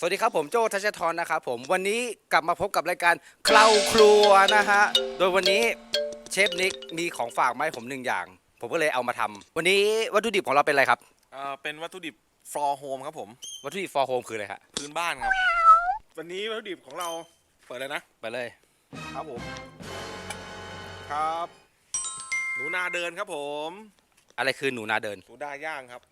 สวัสดีครับผมโจทัชทรนะครับผมวันนี้กลับมาพบกับรายการเคล้าครัวนะฮะโดยวันนี้เชฟนิกมีของฝากมาให้ผมหนึ่งอย่าง ผมก็เลยเอามาทำวันนี้วัตถุดิบของเราเป็นอะไรครับ เอ่อเป็นวัตถุดิบ for home ครับผม วัตถุดิบ for home คืออะไรฮะพื้นบ้านครับ วันนี้วัตถุดิบของเราเปิดเลยนะไปเลย ครับผม ครับ หนูนาเดินครับผมอะไรคือหนูนาเดินหนูนาย่างครับ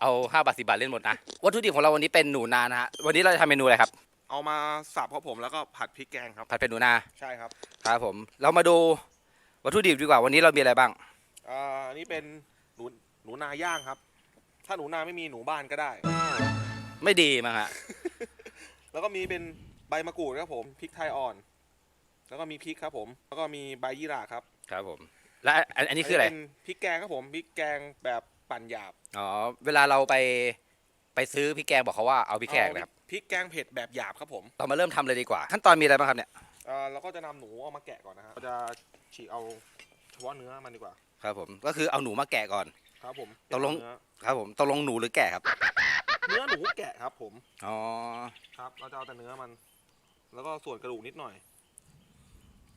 เอา5บาทสิบาทเล่นหมดนะ วัตถุดิบของเราวันนี้เป็นหนูนานะฮะ วันนี้เราจะทำเมนูอะไรครับ เอามาสับครับผมแล้วก็ผัดพริกแกงครับ ผัดเป็นหนูนา ใช่ครับครับผม เรามาดูวัตถุดิบดีกว่า วันนี้เรามีอะไรบ้าง อ่าอันนี้เป็นหนูหนูนาย่างครับ ถ้าหนูนาไม่มีหนูบ้านก็ได้ ไม่ดีมั้งฮะ แล้วก็มีเป็นใบมะกรูดครับผมพริกไทยอ่อน แล้วก็มีพริกครับผม แล้วก็มีใบยี่หร่าครับครับผม และอันอันนี้คืออะไร เป็นพริกแกงครับผมพริกแกงแบบ ปั่นหยาบอ๋อเวลาเราไปไปซื้อพริกแกงบอกเขาว่าเอาพริกแกงนะครับพริกแกงเผ็ดแบบหยาบครับผมเรามาเริ่มทำเลยดีกว่า ขั้นตอนมีอะไรบ้างครับเนี่ยเอ่อเราก็จะนำหนูเอามาแกะก่อนนะฮะเราจะฉีกเอาเฉพาะเนื้อมันดีกว่าครับผมก็คือเอาหนูมาแกะก่อน ครับผมตกลง เนื้อครับผมตกลงหนูหรือแกะครับเนื้อหนูแกะครับผมอ๋อครับ เราจะเอาแต่เนื้อมัน แล้วก็ส่วนกระดูกนิดหน่อย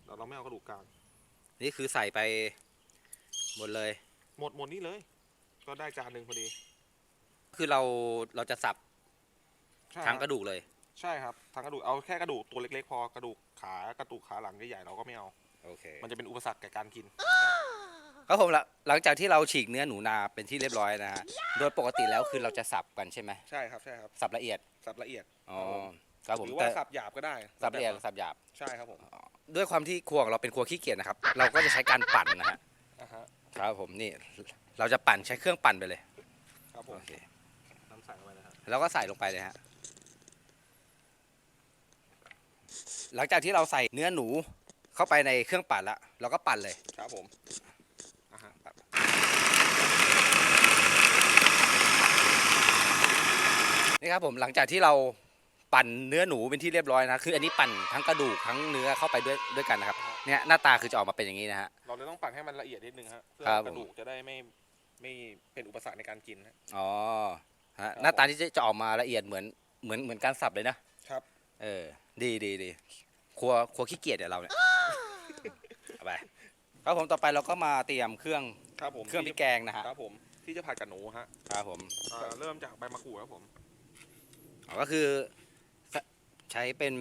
เราเราไม่เอากระดูกกลางนี่คือใส่ไปหมดเลย หมดหมดนี่เลย ก็ได้จานหนึ่งพอดีคือเราเราจะสับใช่ทั้งคกรับระดูกเลย ใช่ครับทั้งกระดูกเอาแค่กระดูกตัวเล็กๆพอกระดูกขากระดูกขาหลังใหญ่ๆเราก็ไม่เอา โอเคมันจะเป็นอุปสรรคแก่การกิน ครับผมละหลังจากที่เราฉีกเนื้อหนูนาเป็นที่เรียบร้อยนะฮะโดยปกติแล้วคือเราจะสับกันใช่ไหมใช่ครับใช่ครับสับละเอียดสับละเอียดอ๋อครับผมหรือแต่ว่าสับหยาบก็ได้สับละเอียดสับหยาบ ใช่ครับผมด้วยความที่ครัวของเราเป็นครัวขี้เกียจนะครับ เราก็จะใช้การปั่นนะฮะ อ่าฮะ ครับผมนี่ เราจะปั่นใช้เครื่องปั่นไปเลยครับผมโอเคน้ำใส่ลงไปนะครับแล้วก็ใส่ลงไปเลยฮะหลังจากที่เราใส่เนื้อหนูเข้าไปในเครื่องปั่นแล้วเราก็ปั่นเลยครับผมอ่าฮะนี่ครับผมหลังจากที่เราปั่นเนื้อหนูเป็นที่เรียบร้อยนะ คืออันนี้ปั่นทั้งกระดูกทั้งเนื้อเข้าไปด้วยด้วยกันนะครับเนี่ยหน้าตาคือจะออกมาเป็นอย่างนี้นะฮะ เราเลยต้องปั่นให้มันละเอียดนิดนึงฮะเพื่อครับกระดูกจะได้ไม่ ไม่เป็นอุปสรรคในการกินฮะอ๋อฮะครับหน้าตาที่จะจะออกมาละเอียดเหมือนเหมือนเหมือนการสับเลยนะครับ เออ ดีดีดีครัวครัวขี้เกียจเนี่ยเราเนี่ยเอาไปครับผมต่อไปเราก็มาเตรียมเครื่องครับผมเครื่องพริกแกงนะฮะครับผมที่จะผัดกับหนูฮะครับผมอ่าเริ่มจากใบมะกรูดครับผมอ๋อก็คือใช้ใช้เป็น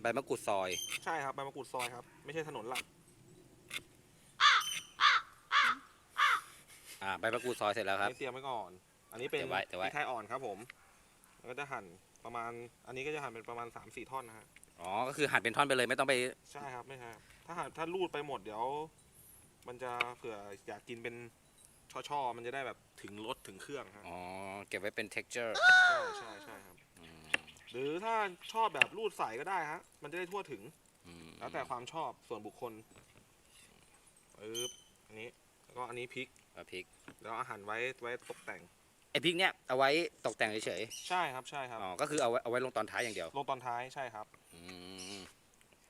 ใบมะกรูดซอย ใช่ครับใบมะกรูดซอยครับ ไม่ใช่ถนนหลัก อ่าใบมะกรูดซอยเสร็จแล้วครับ นี่เตรียมไว้ก่อน อันนี้เป็นเดี๋ยวไว้เดี๋ยวไว้ พริกไทยอ่อนครับผมแล้วก็จะหั่นประมาณ อันนี้ก็จะหั่นเป็นประมาณ 3 4 ท่อนนะฮะ อ๋อก็คือหั่นเป็นท่อนไปเลยไม่ต้องไปใช่ครับไม่ใช่ครับ ถ้าหั่นถ้ารูดไปหมดเดี๋ยว มันจะเผื่ออยากกินเป็นช่อๆ มันจะได้แบบถึงรสถึงเครื่องฮะอ๋อเก็บไว้เป็น texture ใช่ใช่ใช่ครับหรือถ้าชอบแบบรูดใส่ก็ได้ฮะ มันจะได้ทั่วถึง อืมแล้วแต่ความชอบส่วนบุคคลปึ๊บอันนี้ แล้วก็อันนี้พริก เอาพริกแล้วอาหารไว้ไว้ตกแต่ง ไอพริกเนี้ยเอาไว้ตกแต่งเฉยใช่ครับใช่ครับๆอ๋อก็คือเอาไว้เอาไว้ลงตอนท้ายอย่างเดียวลงตอนท้ายใช่ครับอืม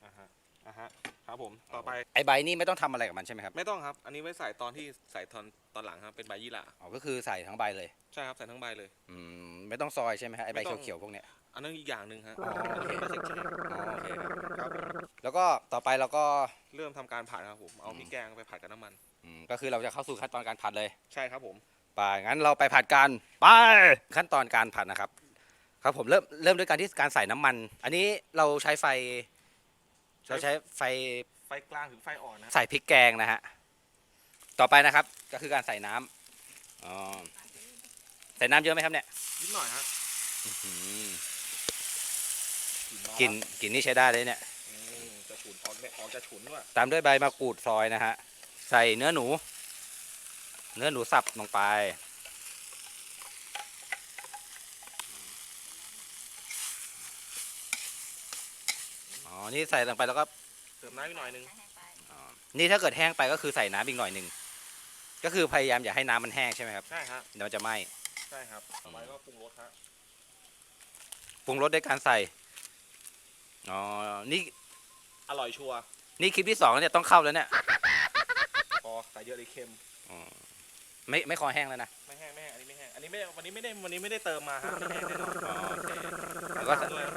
อ่าฮะอ่าฮะครับผมต่อไปไอใบนี่ไม่ต้องทำอะไรกับมันใช่ไหมครับไม่ต้องครับ อันนี้ไว้ใส่ตอนที่ใส่ตอนตอนหลังครับเป็นใบยี่หร่าอ๋อก็คือใส่ทั้งใบเลยใช่ครับใส่ทั้งใบเลย อืมไม่ต้องซอยใช่ไหมฮะไอใบไม่ต้อง เขียวๆพวกเนี้ยอันนั้นอีกอย่างหนึ่งฮะอ๋อโอเคไม่ใช่เฉยอ๋อโอเคครับๆครับผมแล้วก็ต่อไปเราก็เริ่มทำการผัดครับผมเอาพริกแกงไปผัดกับน้ำมัน อืมก็คือเราจะเข้าสู่ขั้นตอนการผัดเลยใช่ครับผม ไปงั้นเราไปผัดกันไปขั้นตอนการผัดนะครับ ครับผมเริ่มเริ่มด้วยการที่การใส่น้ำมัน อันนี้เราใช้ไฟ เราใช้ไฟไฟกลางถึงไฟอ่อนนะใส่พริกแกงนะฮะต่อไปนะครับ ก็คือการใส่น้ำอ๋อใส่น้ำเยอะไหมครับเนี่ยนิดหน่อยฮะอืมมากลิ่นกลิ่นนี่ใช้ได้เลยเนี่ย อืมจะฉุนออกแบบออกจะฉุนด้วยตามด้วยใบมะกรูดซอยนะฮะ ใส่เนื้อหนู เนื้อหนูสับลงไป อ๋อ นี่ใส่ลงไปแล้วก็เติมน้ำอีกหน่อยนึงนี่ถ้าเกิดแห้งไปก็คือใส่น้ำอีกหน่อยหนึ่ง ก็คือพยายามอย่าให้น้ำมันแห้งใช่ไหมครับ ใช่ฮะเดี๋ยวมันจะไหม้ ใช่ครับต่อไปก็ปรุงรสฮะปรุงรสด้วยการใส่ อ๋อ นี่ อร่อยชัวร์ นี่คลิปที่สองแล้วเนี่ยต้องเข้าแล้วเนี่ยพ อใส่เยอะเลยเค็ม อ๋อไม่ไม่คอแห้งแล้วนะไม่แห้งไม่แห้งอันนี้ไม่แห้ง อันนี้ไม่ได้วันนี้ไม่ได้วันนี้ไม่ได้เติมมาฮะไม่แห้งแน่นอนอ๋อโอเค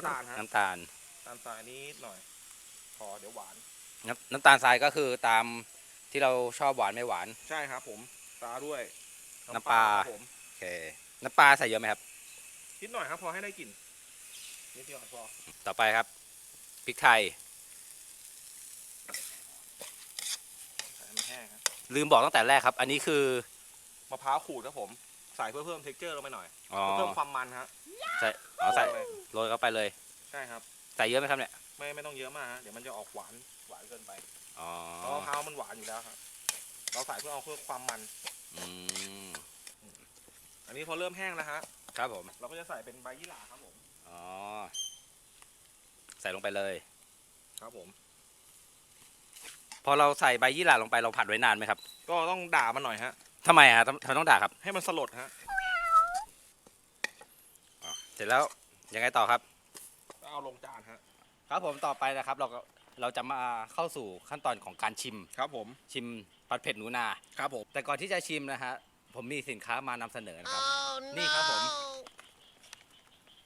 ำตาลตามสายนิดหน่อย พอเดี๋ยวหวาน น้ำน้ำตาลทรายก็คือตามที่เราชอบหวานไม่หวาน ใช่ครับผมตาด้วยน้ำปลา ครับผม โอเค น้ำปลาใส่เยอะไหมครับ นิดหน่อยครับ พอให้ได้กลิ่นนิดเดียวพอ ต่อไปครับพริกไทย ใส่ให้มันแห้งครับ ลืมบอกตั้งแต่แรกครับ อันนี้คือ มะพร้าวขูดครับผม ใส่เพื่อเพิ่มเท็กเจอร์ลงไปหน่อย อ๋อเพื่อเพิ่มความมันฮะใส่อ๋อใส่เลยโรยเข้าไปเลย ใช่ครับ ใส่เยอะไหมครับเนี่ย ไม่ไม่ต้องเยอะมากฮะ เดี๋ยวมันจะออกหวาน หวานเกินไปอ๋อเพราะมะพร้าวมันหวานอยู่แล้วครับเราใส่เพื่อเอาเพื่อความมัน อืมอันนี้พอเริ่มแห้งแล้วฮะ ครับผม เราก็จะใส่เป็นใบยี่หร่าครับผม อ๋อ ใส่ลงไปเลย ครับผม พอเราใส่ใบยี่หร่าลงไปเราผัดไว้นานไหมครับก็ต้องด่ามันหน่อยฮะ ทำไมอะทำทำไมต้องด่าครับ ให้มันสลดฮะอ๋อเสร็จแล้วยังไงต่อครับ แล้วเอาลงจานฮะ ครับผมต่อไปนะครับ เราก็เราจะมาเข้าสู่ขั้นตอนของการชิม ครับผม ชิมผัดเผ็ดหนูนา ครับผม แต่ก่อนที่จะชิมนะฮะผมมีสินค้ามานำเสนอนะครับ นี่ครับผม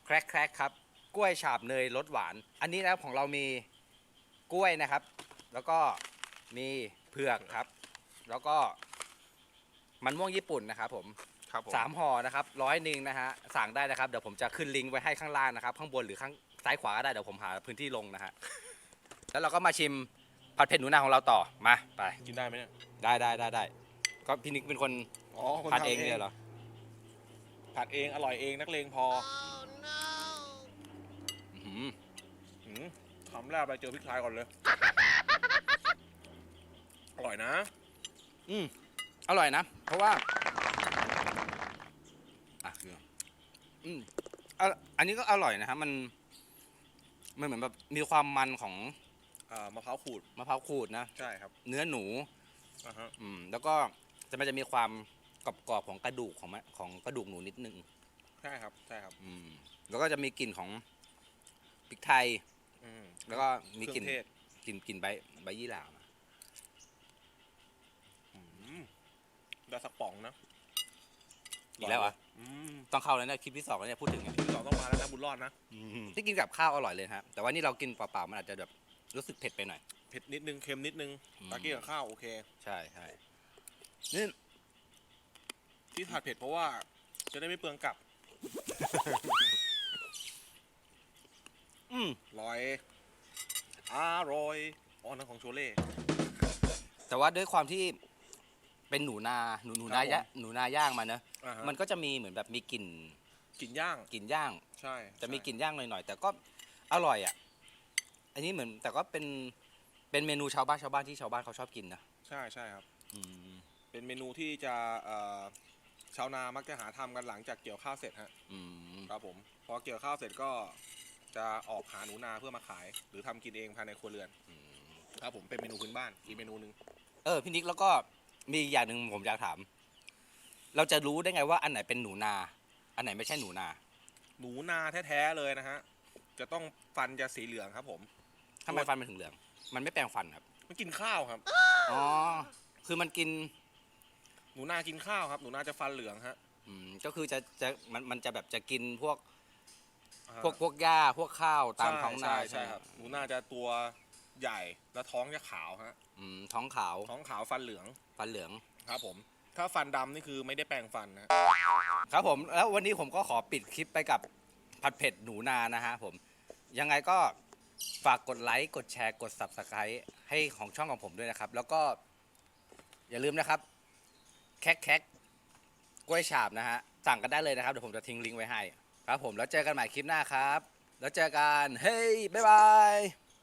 แครกแครกครับ กล้วยฉาบเนยรสหวาน อันนี้นะครับของเรามีกล้วยนะครับ แล้วก็ มีเผือกครับ แล้วก็มันม่วงญี่ปุ่นนะครับผมครับผมสามห่อนะครับร้อยหนึ่งนะฮะสั่งได้นะครับเดี๋ยวผมจะขึ้นลิงก์ไว้ให้ข้างล่างนะครับ ข้างบนหรือข้างซ้ายขวาก็ได้เดี๋ยวผมหาพื้นที่ลงนะฮะแล้วเราก็มาชิมผัดเผ็ดหนูนาของเราต่อมาไปกินได้ไหมเนี่ยได้ได้ได้ได้ก็พี่นิกเป็นคนอ๋อคนผัดทำเองเนี่ยเหรอผัดเองอร่อยเองนักเลงพออื้อหือหืมคำแรกไปเจอพริกไทยก่อนเลย อร่อยนะ อืมอร่อยนะ เพราะว่าอะเดี๋ยวอืมอะอันนี้ก็อร่อยนะครับมันมันเหมือนแบบมีความมันของอ่ามะพร้าวขูดมะพร้าวขูดนะ ใช่ครับเนื้อหนู อ่าฮะอืม แล้วก็จะมันจะมีความกรอบๆของกระดูกของมันของกระดูกหนูนิดนึง ใช่ครับใช่ครับ อืม แล้วก็จะมีกลิ่นของพริกไทย อืมแล้วก็มีเคกรื่ลิ่อนงเทศ กลิ่นกลิ่นใบใบยี่หร่ามา อืม ได้สักป๋องนะอีกแล้วเหรอะอืมต้องเข้าแล้วเนี่ยคลิปที่สองแล้วเนี่ยพูดถึงเนี่ยเราต้องมาแล้วนะบุญรอดนะที่กินกับข้าวอร่อยเลยฮะแต่ว่านี่เรากินเปล่าๆมันอาจจะแบบรู้สึกเผ็ดไปหน่อย เผ็ดนิดนึงเค็มนิดนึงอืม ตากี้กับข้าวโอเค ใช่ใช่นี่ที่ผัดเผ็ดเพราะว่า จะได้ไม่เปลืองกลับอืมอร่อยอร่อยอ๋อนั่นของโชเล่แต่ว่าด้วยความที่ เป็นหนูนาหนูหนูนาครับผมยะหนูนาย่างมาเนอะอ่าฮะ มันก็จะมีเหมือนแบบมีกลิ่นกินย่าง กลิ่นย่าง ใช่จะมีใช่กลิ่นย่างหน่อยๆแต่ก็อร่อยอะ อันนี้เหมือนแต่ก็เป็นเป็นเมนูชาวบ้านชาวบ้านที่ชาวบ้านเขาชอบกินนะใช่ใช่ครับอืมเป็นเมนูที่จะเอ่อชาวนามักจะหาทำกันหลังจากเกี่ยวข้าวเสร็จฮะอืมครับผมพอเกี่ยวข้าวเสร็จก็จะออกหาหนูนาเพื่อมาขาย หรือทำกินเองภายในครัวเรือนอืมครับผมเป็นเมนูพื้นบ้านอีกเมนูหนึ่งเออพี่นิกแล้วก็ มีอย่างหนึ่งผมอยากถาม เราจะรู้ได้ไงว่าอันไหนเป็นหนูนา อันไหนไม่ใช่หนูนา หนูนาแท้ๆเลยนะฮะ จะต้องฟันจะสีเหลืองครับผม ทำไมฟันมันถึงเหลือง มันไม่แปรงฟันครับ มันกินข้าวครับ อ๋อ คือมันกินหนูนากินข้าวครับ หนูนาจะฟันเหลืองฮะอืมก็คือจะจะมันมันจะแบบจะกินพวกอ่าพวกพวกหญ้าพวกข้าวตามใช่ท้องนาใช่ใช่ใช่ไหมครับ หนูนาจะตัว ใหญ่แล้วท้องจะขาวฮะอืมท้องขาวท้องขาวฟันเหลืองฟันเหลืองครับผม ถ้าฟันดำนี่คือไม่ได้แปรงฟันนะฮะครับผมแล้ววันนี้ผมก็ขอปิดคลิปไปกับผัดเผ็ดหนูนานะฮะผมยังไงก็ฝากกดไลค์กดแชร์กด subscribe ให้ของช่องของผมด้วยนะครับ แล้วก็อย่าลืมนะครับแคกแคกกล้วยฉาบนะฮะสั่งกันได้เลยนะครับเดี๋ยวผมจะทิ้งลิงก์ไว้ให้ ครับผมแล้วเจอกันใหม่คลิปหน้าครับ แล้วเจอกันเฮ้ยบ๊ายบาย